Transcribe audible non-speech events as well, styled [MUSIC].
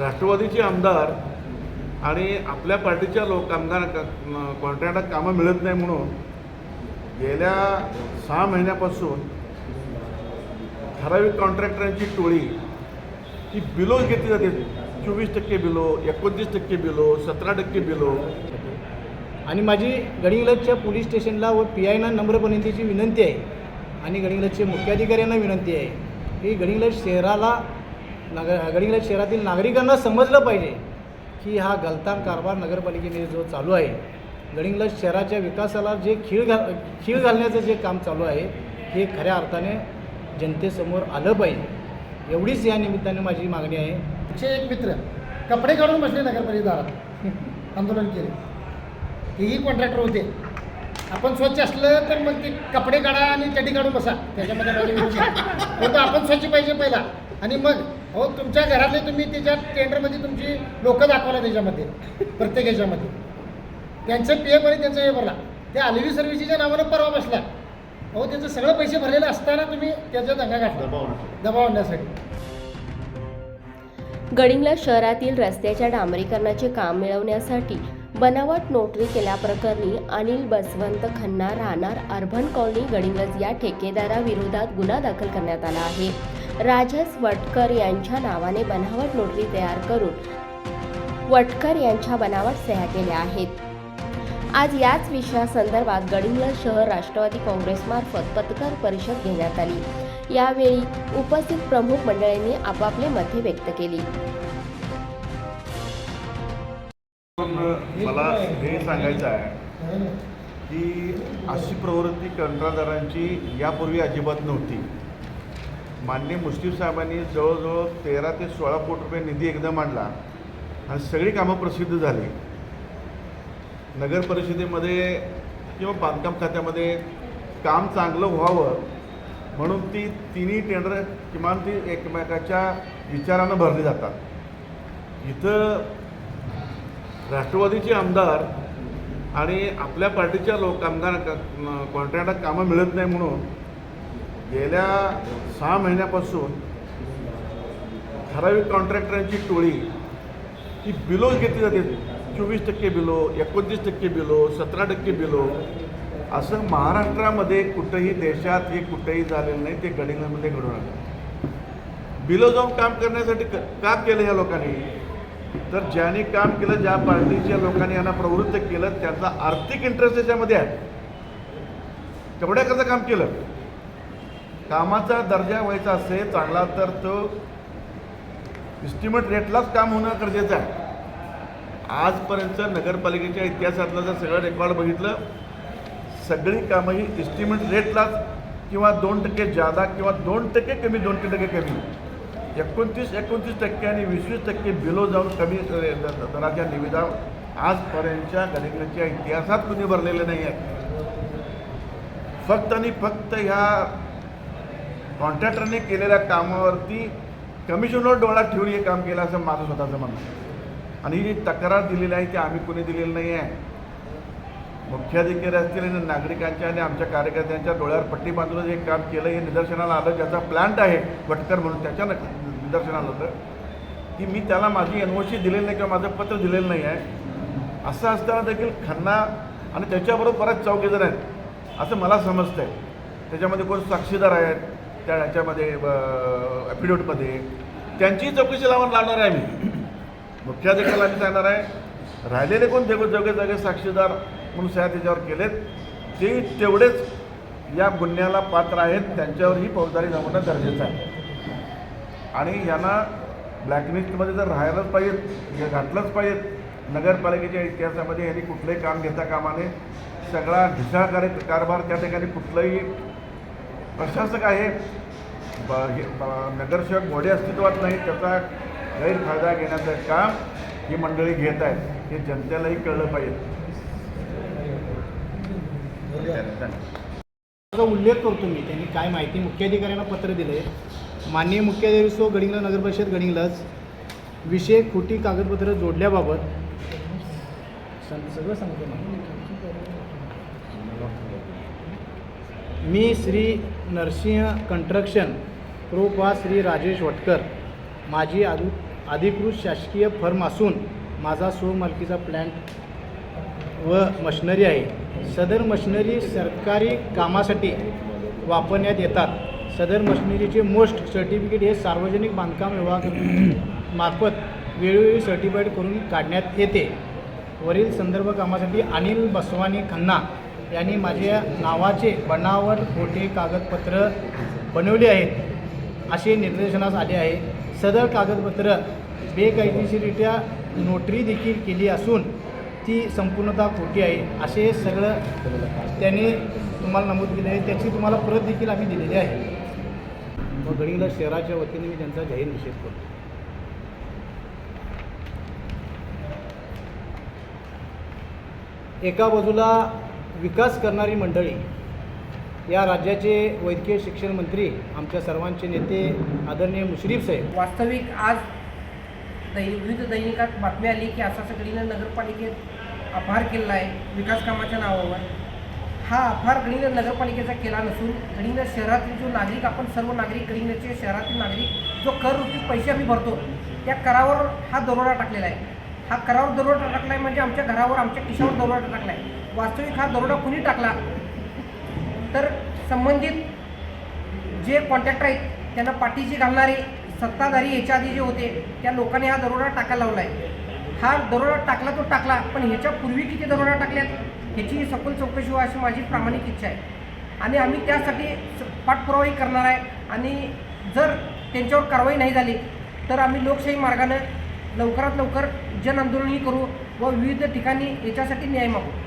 राष्ट्रवादीचे आमदार आणि आपल्या पार्टीच्या लोक कामगार कॉन्ट्रॅक्टात कामं मिळत नाही म्हणून गेल्या सहा महिन्यापासून ठराविक कॉन्ट्रॅक्टरांची टोळी ही बिलो घेतली जाते. चोवीस टक्के बिलो एकोणतीस टक्के बिलो सतरा टक्के बिलो. आणि माझी गडिंगलजच्या पोलीस स्टेशनला व पी आयना नम्रपणतीची विनंती आहे आणि गडिंगलजचे मुख्याधिकाऱ्यांना विनंती आहे की गडिंगलज शहराला नगर गडिंग्लज शहरातील नागरिकांना समजलं पाहिजे की हा गलतान कारभार नगरपालिकेने जो चालू आहे गडिंग्लज शहराच्या विकासाला जे खीळ घाल खीळ घालण्याचं जे काम चालू आहे हे खऱ्या अर्थाने जनतेसमोर आलं पाहिजे. एवढीच या निमित्ताने माझी मागणी आहे. आमचे एक मित्र कपडे काढून बसले नगरपालिकेदारात आंदोलन केले. तेही कॉन्ट्रॅक्टर होते. आपण स्वच्छ असलं तर मग ते कपडे काढा आणि चटी काढून बसा. त्याच्यामध्ये आपण स्वच्छ पाहिजे पहिला. आणि मग हो तुमच्या घरातले तुम्ही त्याच्या टेंडरमध्ये तुमची लोकं दाखवला त्याच्यामध्ये प्रत्येक ह्याच्यामध्ये. त्यांचं पी एफ आणि त्यांचं हे भरला. ते आलेली सर्व्हिसीच्या नावानं परवा बसला. हो त्याचं सगळं पैसे भरलेले असताना तुम्ही त्याचा दंगा घातला. दबाव आणण्यासाठी. गडिंग्लज शहरातील रस्त्याच्या डांबरीकरणाचे काम मिळवण्यासाठी बनावट नोटरी केल्याप्रकरणी अनिल बसवंत खन्ना राहणार अर्बन कॉलनी गडिंग्लज या ठेकेदाराविरोधात गुन्हा दाखल करण्यात आला आहे. राजस वटकर यांच्या नावाने बनावट नोटरी तयार करून वटकर यांच्या बनावट सह्या केल्या आहेत. आज याच विषयासंदर्भात गडिंग्लज शहर राष्ट्रवादी काँग्रेसमार्फत पत्रकार परिषद घेण्यात आली. यावेळी उपस्थित प्रमुख मंडळींनी आपापले मते व्यक्त केली. मला हे सांगायचं आहे की अशी प्रवृत्ती कंत्राटदारांची यापूर्वी अजिबात नव्हती. माननीय मुस्लिम साहेबांनी जवळजवळ तेरा ते सोळा कोटी रुपये निधी एकदम आणला आणि सगळी कामं प्रसिद्ध झाली. नगर परिषदेमध्ये किंवा बांधकाम खात्यामध्ये काम चांगलं व्हावं म्हणून ती तिन्ही टेंडर किमान ती एकमेकाच्या विचारानं भरली जातात. इथं राष्ट्रवादीचे आमदार आणि आपल्या पार्टीच्या लोक कामगार कॉन्ट्रॅक्टात कामं मिळत नाही म्हणून गेल्या सहा महिन्यापासून ठराविक कॉन्ट्रॅक्टरांची टोळी ही बिलो घेतली जाते. चोवीस टक्के बिलो एकोणतीस टक्के बिलो सतरा टक्के बिलो. असं महाराष्ट्रामध्ये कुठंही देशात हे कुठंही झालेलं नाही ते गडिंगमध्ये घडून आलं. बिलो जाऊन काम करण्यासाठी का केलं ह्या लोकांनी? तर ज्यांनी काम केलं ज्या पार्टीच्या लोकांनी यांना प्रवृत्त केलं त्यांचा आर्थिक इंटरेस्ट त्याच्यामध्ये आहे. तेवढ्याकरता काम केलं. कामाचा दर्जा व्हायचा असेल चांगला तर तो इस्टिमेट रेटलाच काम होणं गरजेचं आहे. आजपर्यंत नगरपालिकेच्या इतिहासातलं जर सगळं रेकॉर्ड बघितलं सगळी कामं ही इस्टिमेट रेटलाच किंवा दोन टक्के जादा किंवा दोन टक्के कमी दोन टक्के कमी. एकोणतीस एकोणतीस टक्के आणि वीस वीस टक्के बिलो जाऊन कमी दराच्या निविदा आजपर्यंतच्या गणिताच्या इतिहासात कुणी भरलेले नाही आहेत फक्त आणि फक्त ह्या कॉन्ट्रॅक्टरने केलेल्या कामावरती कमिशनवर डोळा ठेवून हे काम केलं असं माझं स्वतःचं म्हणणं आहे. आणि ही जी तक्रार दिलेली आहे ती आम्ही कोणी दिलेली नाही आहे. मुख्याधिकारी असतील आणि नागरिकांच्या आणि आमच्या कार्यकर्त्यांच्या डोळ्यावर पट्टी बांधून जे काम केलं. हे निदर्शनाला आलं. ज्याचा प्लांट आहे भटकर म्हणून त्याच्या निदर्शनाला आलं. की मी त्याला माझी एन दिलेली नाही किंवा माझं पत्र दिलेलं नाही आहे. असं असताना देखील खन्ना आणि त्याच्याबरोबर बऱ्याच चौकीजण आहेत. असं मला समजतं आहे त्याच्यामध्ये कोण साक्षीदार आहेत? त्या ह्याच्यामध्ये ॲफिडेविटमध्ये त्यांची चौकशी लावून लावणार आहे मी. मुख्याधिकाऱ्याला आम्ही सांगणार आहे राहिलेले कोण जग जगे जगे साक्षीदार म्हणून सह्या त्याच्यावर केलेत ते तेवढेच या गुन्ह्याला पात्र आहेत त्यांच्यावर ही फौजदारी जमवणं गरजेचं आहे. आणि यांना ब्लॅकलिस्टमध्ये जर राहायलाच पाहिजेत म्हणजे घातलंच पाहिजेत नगरपालिकेच्या इतिहासामध्ये यांनी कुठलंही काम घेता कामाने सगळा ढिसाळकारी कारभार त्या ठिकाणी कुठलंही प्रशासक आहे. ब हे नगरसेवक मोठे अस्तित्वात नाही त्याचा गैरफायदा घेण्याचं काम ही मंडळी घेत आहेत. हे जनतेलाही कळलं पाहिजे. त्याचा उल्लेख करतो मी. त्यांनी काय माहिती? मुख्याधिकाऱ्यांना पत्र दिले माननीय मुख्याधिकारी सो गडिंग्लज नगर परिषद गडिंग्लज विषय खोटी कागदपत्र जोडल्याबाबत सगळं सांगतो. ना मी श्री नरसिंह कंट्रक्शन प्रोपा श्री राजेश वटकर. माझी आदू अधिकृत शासकीय फर्म असून माझा स्वमालकीचा प्लॅन्ट व मशनरी आहे. सदर मशिनरी सरकारी कामासाठी वापरण्यात येतात. सदर मशिनरीचे मोस्ट सर्टिफिकेट हे सार्वजनिक बांधकाम विभाग [CLEARS THROAT] मार्फत वेळोवेळी सर्टिफाईड करून काढण्यात येते. वरील संदर्भ कामासाठी अनिल बसवानी खन्ना यांनी माझ्या नावाचे बनावट खोटे कागदपत्र बनवले आहेत असे निर्देशनास आले आहे. सदर कागदपत्र बेकायदेशीरित्या नोटरी देखील केली असून ती संपूर्णतः खोटी आहे असे सगळं त्याने तुम्हाला नमूद केले आहे. त्याची तुम्हाला प्रत देखील आम्ही दिलेली आहे. व गडिंगला शहराच्या वतीने मी त्यांचा जाहीर निषेध करतो. एका बाजूला विकास करणारी मंडळी या राज्याचे वैद्यकीय शिक्षण मंत्री आमच्या सर्वांचे नेते आदरणीय मुश्रीफ साहेब. वास्तविक आज दैनिक विविध दैनिकात बातमी आली की असा सगळीनं नगरपालिकेत आभार केलेला आहे विकास कामाच्या नावावर. हा आभार गडिंग्लज नगरपालिकेचा केला नसून गडिंग्लज शहरातील जो नागरिक आपण सर्व नागरिक गडिंग्लजचे शहरातील नागरिक जो कर रूपी पैसे आम्ही भरतो त्या करावर हा दरोडा टाकलेला आहे. हा करावर दरोडा टाकला आहे म्हणजे आमच्या घरावर आमच्या खिशावर दरोडा टाकला आहे वास्तविक हा दरोडा कुणी टाकला? तर संबंधित जे कॉन्ट्रॅक्टर आहेत त्यांना पाठीशी घालणारे सत्ताधारी याच्या आधी जे होते त्या लोकांनी हा दरोडा टाकायला लावला आहे हा दरोडा टाकला तो टाकला पण ह्याच्या पूर्वी किती दरोडा टाकल्यात ह्याची सखोल चौकशी अशी माझी प्रामाणिक इच्छा आहे. आणि आम्ही त्यासाठी स- पाठपुरावाही करणार आहे. आणि जर त्यांच्यावर कारवाई नाही झाली तर आम्ही लोकशाही मार्गानं लवकरात लवकर जन आंदोलनही करू व विविध ठिकाणी याच्यासाठी न्याय मागू.